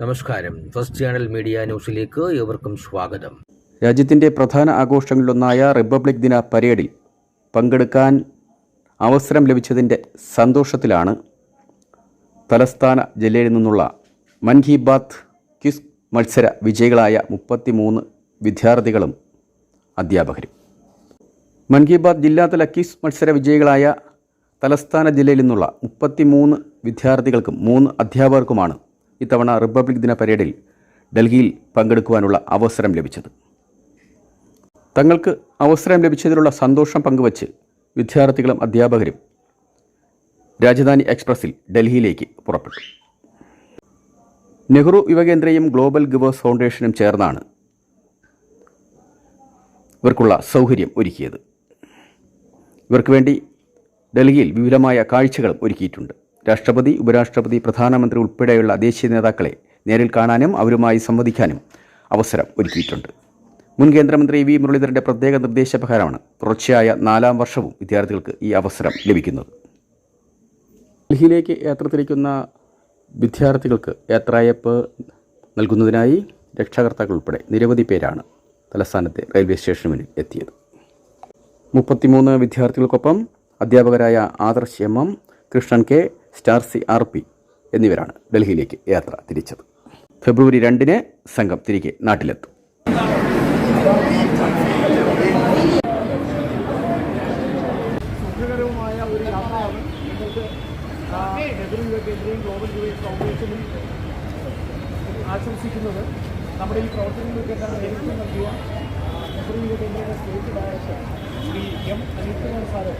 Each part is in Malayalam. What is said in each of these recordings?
നമസ്കാരം. ഫസ്റ്റ് ചാനൽ മീഡിയ ന്യൂസിലേക്ക് ഏവർക്കും സ്വാഗതം. രാജ്യത്തിന്റെ പ്രധാന ആഘോഷങ്ങളിലൊന്നായ റിപ്പബ്ലിക് ദിന പരേഡിൽ പങ്കെടുക്കാൻ അവസരം ലഭിച്ചതിന്റെ സന്തോഷത്തിലാണ് തലസ്ഥാന ജില്ലയിൽ നിന്നുള്ള മൻ കി ബാത്ത് ക്വിസ് മത്സര വിജയികളായ മുപ്പത്തിമൂന്ന് വിദ്യാർത്ഥികളും അധ്യാപകരും. മൻ കി ബാത്ത് ജില്ലാതല ക്വിസ് മത്സര വിജയികളായ തലസ്ഥാന ജില്ലയിൽ നിന്നുള്ള മുപ്പത്തിമൂന്ന് വിദ്യാർത്ഥികൾക്കും മൂന്ന് അധ്യാപകർക്കുമാണ് ഇത്തവണ റിപ്പബ്ലിക് ദിന പരേഡിൽ ഡൽഹിയിൽ പങ്കെടുക്കുവാനുള്ള അവസരം ലഭിച്ചത്. തങ്ങൾക്ക് അവസരം ലഭിച്ചതിലുള്ള സന്തോഷം പങ്കുവച്ച് വിദ്യാർത്ഥികളും അധ്യാപകരും രാജധാനി എക്സ്പ്രസ്സിൽ ഡൽഹിയിലേക്ക് പുറപ്പെട്ടു. നെഹ്റു യുവകേന്ദ്രയും ഗ്ലോബൽ ഗിവേഴ്സ് ഫൗണ്ടേഷനും ചേർന്നാണ് ഇവർക്കുള്ള സൗകര്യം ഒരുക്കിയത്. ഇവർക്ക് വേണ്ടി ഡൽഹിയിൽ വിപുലമായ കാഴ്ചകളും ഒരുക്കിയിട്ടുണ്ട്. രാഷ്ട്രപതി ഉപരാഷ്ട്രപതി പ്രധാനമന്ത്രി ഉൾപ്പെടെയുള്ള ദേശീയ നേതാക്കളെ നേരിൽ കാണാനും അവരുമായി സംവദിക്കാനും അവസരം ഒരുക്കിയിട്ടുണ്ട്. മുൻ കേന്ദ്രമന്ത്രി വി. മുരളീധരന്റെ പ്രത്യേക നിർദ്ദേശപ്രകാരമാണ് തുടർച്ചയായ നാലാം വർഷവും വിദ്യാർത്ഥികൾക്ക് ഈ അവസരം ലഭിക്കുന്നത്. ഡൽഹിയിലേക്ക് യാത്ര തിരിക്കുന്ന വിദ്യാർത്ഥികൾക്ക് യാത്രയപ്പ് നൽകുന്നതിനായി രക്ഷാകർത്താക്കൾ ഉൾപ്പെടെ നിരവധി പേരാണ് തലസ്ഥാനത്തെ റെയിൽവേ സ്റ്റേഷന് മുന്നിൽ എത്തിയത്. മുപ്പത്തിമൂന്ന് വിദ്യാർത്ഥികൾക്കൊപ്പം അധ്യാപകരായ Adarsh M. M. Krishnan K star C R P എന്നിവരാണ് ഡൽഹിയിലേക്ക് യാത്ര തിരിച്ചത്. ഫെബ്രുവരി രണ്ടിന് സംഘം തിരികെ നാട്ടിലെത്തും. ആശംസിക്കുന്നത്. നമ്മുടെ ഈ പ്രവർത്തനങ്ങൾക്ക് നേതൃത്വം നൽകിയ Nehru Yuva കേന്ദ്രയുടെ state director Shri M Anilkumar sir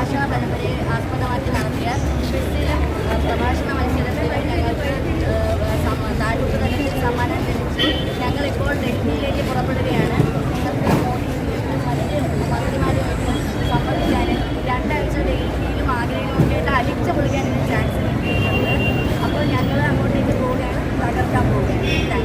പ്രഭാഷണ പരമ്പരയെ ആസ്പദമാക്കി നടത്തിയ ക്വിസിലും പ്രഭാഷണ മത്സരത്തിലും ഞങ്ങൾക്ക് താലൂക്ക് തലത്തിൽ സമ്മാനം ലഭിച്ചു. ഞങ്ങളിപ്പോൾ ഡൽഹിയിലേക്ക് പുറപ്പെടുകയാണ്. നിങ്ങൾക്ക് മറ്റ് മന്ത്രിമാരുമായിട്ട് സംബന്ധിക്കാനും രണ്ടാഴ്ച ഡൽഹിയിലും ആഗ്രഹമൊക്കെയായിട്ട് അടിച്ചു പൊളിക്കാൻ ചാൻസ് കിട്ടിയിട്ടുണ്ട്. അപ്പോൾ ഞങ്ങൾ അങ്ങോട്ടേക്ക് പോവുകയാണ്. തകർക്കാൻ പോവുകയാണ്.